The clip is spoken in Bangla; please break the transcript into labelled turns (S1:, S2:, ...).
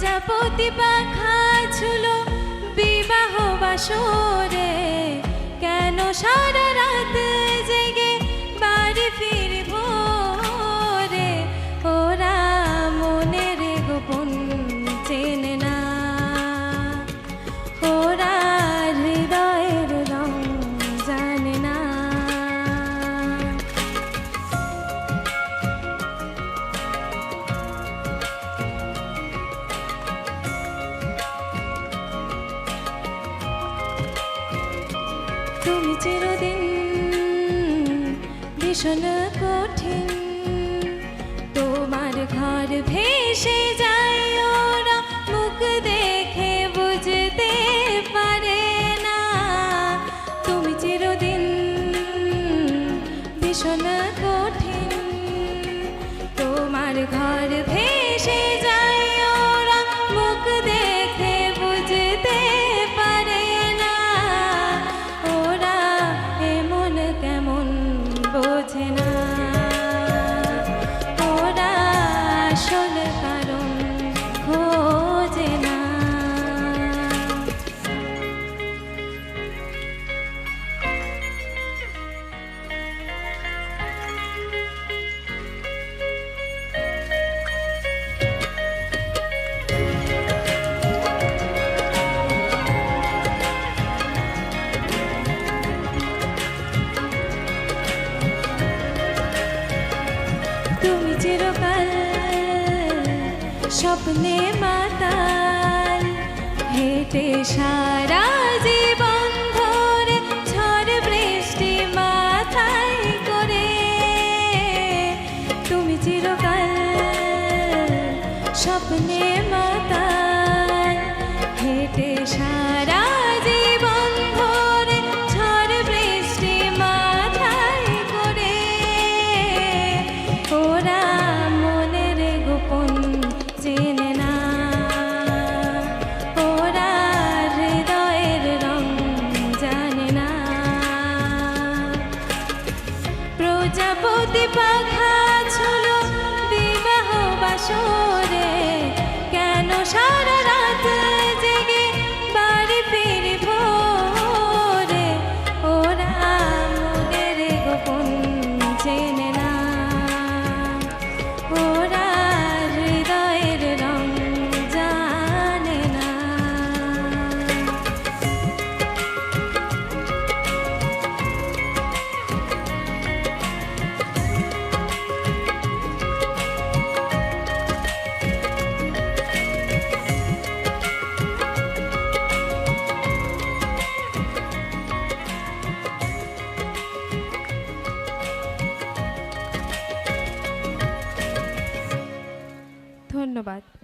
S1: প্রজাপতি পাখা ছিল বিবাহ বাসরে। কেন সারা রাত তুমি চিরদিন, ভীষণ কঠিন। তোমার ঘর ভেসে যায়, ওরা মুখ দেখে বুঝতে পারে না। তুমি চিরদিন ভীষণ কঠিন। তোমার ঘর ভেসে বোঝে না চিরকাল স্বপ্নে মাতাল, হেঁটে সারা জীবন ধরে ঝড় বৃষ্টি মাথায় করে। তুমি চিরকাল স্বপ্নে মা প্রজাপতি পাখা ছুলো বিবাহ বাসরে। ধন্যবাদ